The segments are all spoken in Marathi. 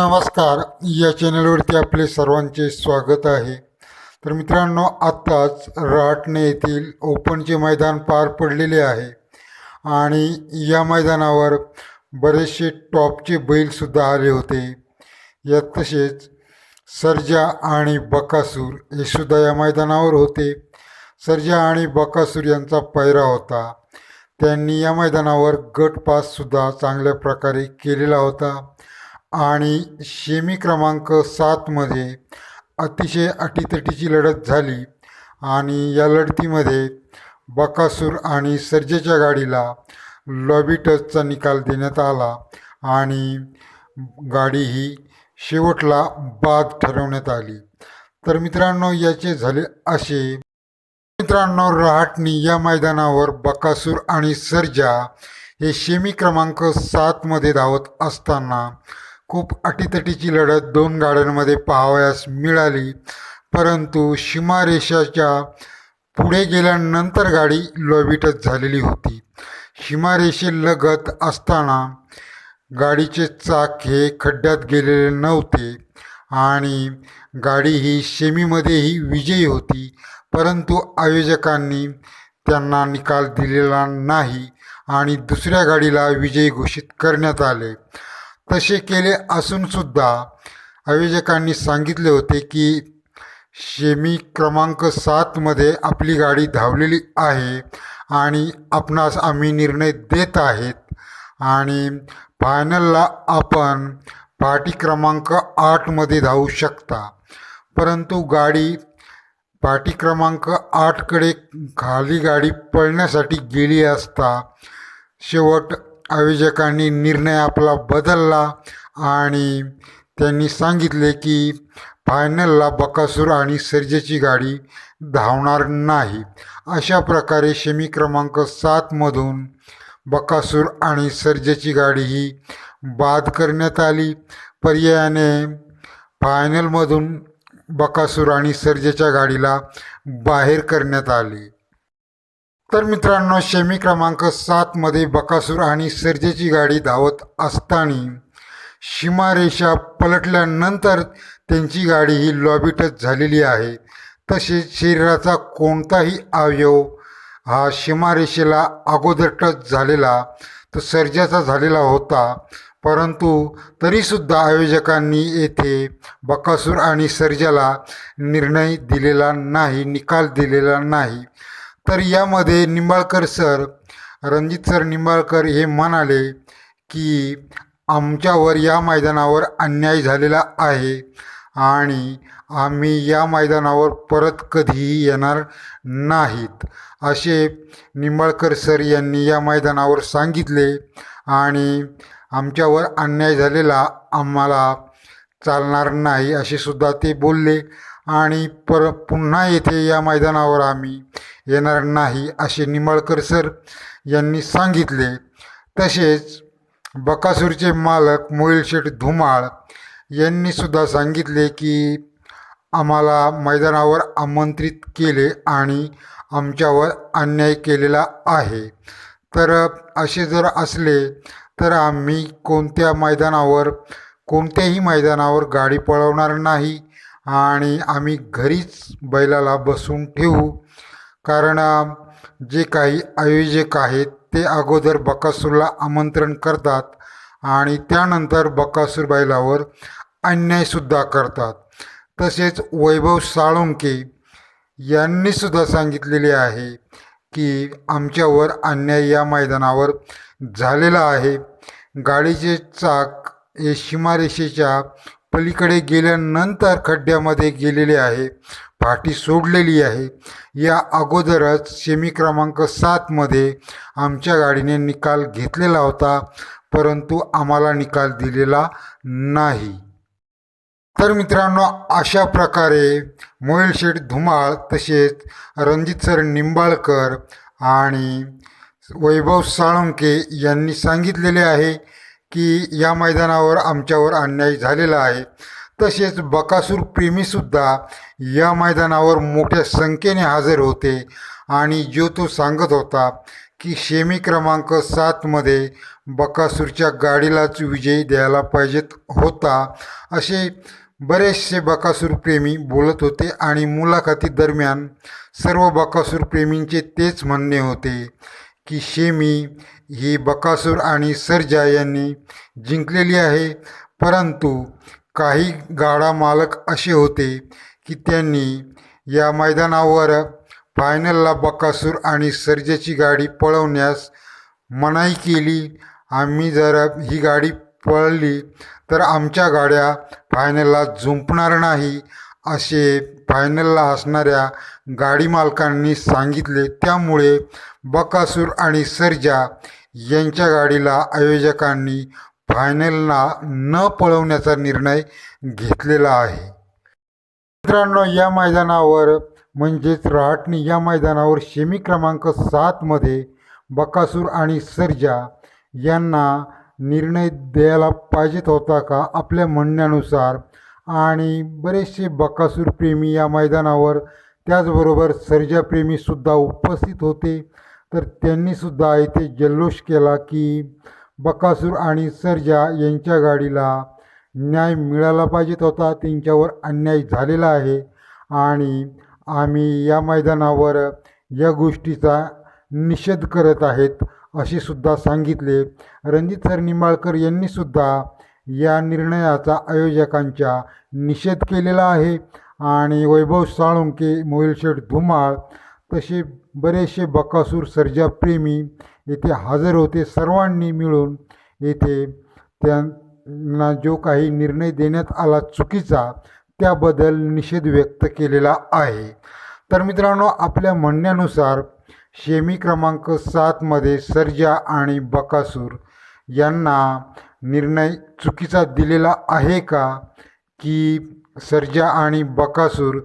नमस्कार. या चॅनलवरती आपले सर्वांचे स्वागत आहे. तर मित्रांनो आत्ताच राटणे येथील ओपनचे मैदान पार पडलेले आहे. आणि या मैदानावर बरेचसे टॉपचे बैलसुद्धा आले होते. यात तसेच सर्जा आणि बकासूर हे सुद्धा या मैदानावर होते. सर्जा आणि बकासूर यांचा पैरा होता. त्यांनी या मैदानावर गट पाससुद्धा चांगल्या प्रकारे केलेला होता. आणि शेमी क्रमांक सातमध्ये अतिशय अटीतटीची लढत झाली. आणि या लढतीमध्ये बकासूर आणि सर्जेच्या गाडीला लॉबी टचचा निकाल देण्यात आला आणि गाडी ही शेवटला बाद ठरवण्यात आली. तर मित्रांनो याचे झाले असे. मित्रांनो रहाटणी या मैदानावर बकासूर आणि सर्जा हे शेमी क्रमांक सातमध्ये धावत असताना खूप अटीतटीची लढत दोन गाड्यांमध्ये पाहावयास मिळाली. परंतु सीमारेषाच्या पुढे गेल्यानंतर गाडी लॉबिटच झालेली होती. सीमारेषेलगत असताना गाडीचे चाक हे खड्ड्यात गेलेले नव्हते आणि गाडी ही शेमीमध्येही विजयी होती. परंतु आयोजकांनी त्यांना निकाल दिलेला नाही आणि दुसऱ्या गाडीला विजयी घोषित करण्यात आले. तसे केले असूनसुद्धा आयोजकांनी सांगितले होते की शेमी क्रमांक सातमध्ये आपली गाडी धावलेली आहे आणि आपणास आम्ही निर्णय देत आहेत. आणि फायनलला आपण पार्टी क्रमांक आठमध्ये धावू शकता. परंतु गाडी पाटी क्रमांक आठकडे खाली गाडी पळण्यासाठी गेली असता शेवट आयोजकांनी निर्णय आपला बदलला आणि त्यांनी सांगितले की फायनलला बकासूर आणि सर्जेची गाडी धावणार नाही. अशा प्रकारे शमी क्रमांक सातमधून बकासूर आणि सर्जेची गाडी ही बाद करण्यात आली. पर्यायाने फायनलमधून बकासूर आणि सर्जेच्या गाडीला बाहेर करण्यात आली. तर मित्रांनो शेमी क्रमांक सातमध्ये बकासूर आणि सर्जेची गाडी धावत असताना सीमारेषा पलटल्यानंतर त्यांची गाडी ही लॉबीटच झालेली आहे. तसेच शरीराचा कोणताही अवयव हा सीमारेषेला अगोदर टच झालेला तर सर्जाचा झालेला होता. परंतु तरीसुद्धा आयोजकांनी येथे बकासूर आणि सर्जाला निर्णय दिलेला नाही निकाल दिलेला नाही. तर यामध्ये निंबाळकर सर रणजित सर निंबाळकर हे म्हणाले की आमच्यावर या मैदानावर अन्याय झालेला आहे आणि आम्ही या मैदानावर परत कधीही येणार नाहीत असे निंबाळकर सर यांनी या मैदानावर सांगितले आणि आमच्यावर अन्याय झालेला आम्हाला चालणार नाही असे सुद्धा ते बोलले आणि पर पुन्हा येथे या मैदानावर आम्ही येणार नाही असे निंबाळकर सर यांनी सांगितले. तसेच बकासूरचे मालक मोहिलशेठ धुमाळ यांनीसुद्धा सांगितले की आम्हाला मैदानावर आमंत्रित केले आणि आमच्यावर अन्याय केलेला आहे. तर असे जर असले तर आम्ही कोणत्या मैदानावर कोणत्याही मैदानावर गाडी पळवणार नाही आणि आम्ही घरीच बैलाला बसून ठेवू. कारण जे काही आयोजक आहेत ते अगोदर बकासूरला आमंत्रण करतात आणि त्यानंतर बकासूर बैलावर अन्यायसुद्धा करतात. तसेच वैभव साळुंके यांनीसुद्धा सांगितलेले आहे की आमच्यावर अन्याय या मैदानावर झालेला आहे. गाडीचे चाक हे सीमारेषेच्या पलीकडे गेल्यानंतर खड्ड्यामध्ये गेलेले आहे. पाठी सोडलेली आहे. या अगोदरच सेमी क्रमांक सातमध्ये आमच्या गाडीने निकाल घेतलेला होता परंतु आम्हाला निकाल दिलेला नाही. तर मित्रांनो अशा प्रकारे मोहिल शेठ धुमाळ तसेच रणजित सर निंबाळकर आणि वैभव साळुंके यांनी सांगितलेले आहे. की या मैदानावर आमच्यावर अन्याय झालेला आहे. तसेच बकासूर प्रेमीसुद्धा या मैदानावर मोठ्या संख्येने हजर होते. आणि जो तो सांगत होता की शेमी क्रमांक सातमध्ये बकासूरच्या गाडीलाच विजय द्यायला पाहिजेत होता असे बरेचसे बकासूर प्रेमी बोलत होते आणि मुलाखती दरम्यान सर्व बकासूर प्रेमींचे तेच म्हणणे होते. की शेमी ही बकासूर आणि सर्जा यांनी जिंकलेली आहे. परंतु काही गाडा मालक असे होते की त्यांनी या मैदानावर फायनलला बकासूर आणि सर्जाची गाडी पळवण्यास मनाई केली. आम्ही जर ही गाडी पळली तर आमच्या गाड्या फायनलला झुंपणार नाही. असे फायनलला असणाऱ्या गाडी मालकांनी सांगितले. त्यामुळे बकासूर आणि सर्जा यांच्या गाडीला आयोजकांनी फायनलला न पळवण्याचा निर्णय घेतलेला आहे. मित्रांनो या मैदानावर म्हणजेच रहाटणी या मैदानावर शेमी क्रमांक सातमध्ये बकासूर आणि सर्जा यांना निर्णय द्यायला पाहिजेत होता का? आपल्या म्हणण्यानुसार आणि बरेचसे बकासूर प्रेमी या मैदानावर त्याचबरोबर सर्जाप्रेमीसुद्धा उपस्थित होते. तर त्यांनीसुद्धा इथे जल्लोष केला की बकासूर आणि सर्जा यांच्या गाडीला न्याय मिळाला पाहिजेत होता त्यांच्यावर अन्याय झालेला आहे. आणि आम्ही या मैदानावर या गोष्टीचा निषेध करत आहेत असे सुद्धा सांगितले. रणजित सर निंबाळकर यांनीसुद्धा या निर्णयाचा आयोजकांच्या निषेध केलेला आहे. आणि वैभव साळुंके मोहिलशेठ धुमाळ तसे बरेचसे बकासूर सर्जाप्रेमी येथे हजर होते. सर्वांनी मिळून येथे त्यांना जो काही निर्णय देण्यात आला चुकीचा त्याबद्दल निषेध व्यक्त केलेला आहे. तर मित्रांनो आपल्या म्हणण्यानुसार शेमी क्रमांक सातमध्ये सर्जा आणि बकासूर यांना निर्णय चुकीचा दिलेला आहे का? की सर्जा आणि बकासूर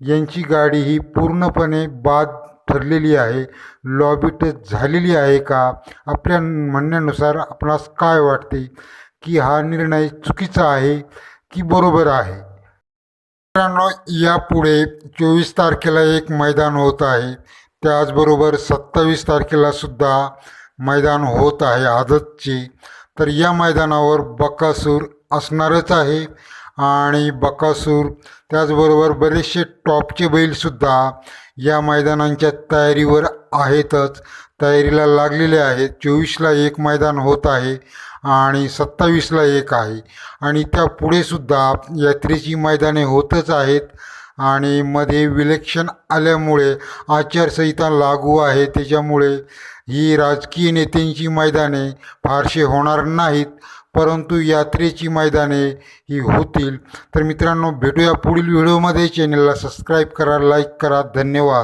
यांची गाडी ही पूर्णपणे बाद ठरलेली आहे लॉबी टेस्ट झालेली आहे का? आपल्या म्हणण्यानुसार आपणास काय वाटते की हा निर्णय चुकीचा आहे की बरोबर आहे? मित्रांनो यापुढे चोवीस तारखेला एक मैदान होत आहे. त्याचबरोबर सत्तावीस तारखेला सुद्धा मैदान होत आहे आदतचे. तर या मैदानावर बकासूर असणारच आहे. आणि बकासूर त्याचबरोबर बरेचसे टॉपचे बैलसुद्धा या मैदानांच्या तयारीवर आहेतच. तयारीला लागलेले आहेत. चोवीसला एक मैदान होत आहे आणि सत्तावीसला एक आहे. आणि त्या पुढेसुद्धा यात्रेची मैदाने होतच आहेत. आणि मध्ये विलक्षण आल्यामुळे आचारसंहिता लागू आहे. त्याच्यामुळे ही राजकीय नेत्यांची मैदाने फारसे होणार नाहीत परंतु यात्रेची मैदाने ही होतील. तर मित्रांनो भेटूया पुढील व्हिडिओमध्ये. चॅनलला सबस्क्राईब करा लाईक करा. धन्यवाद.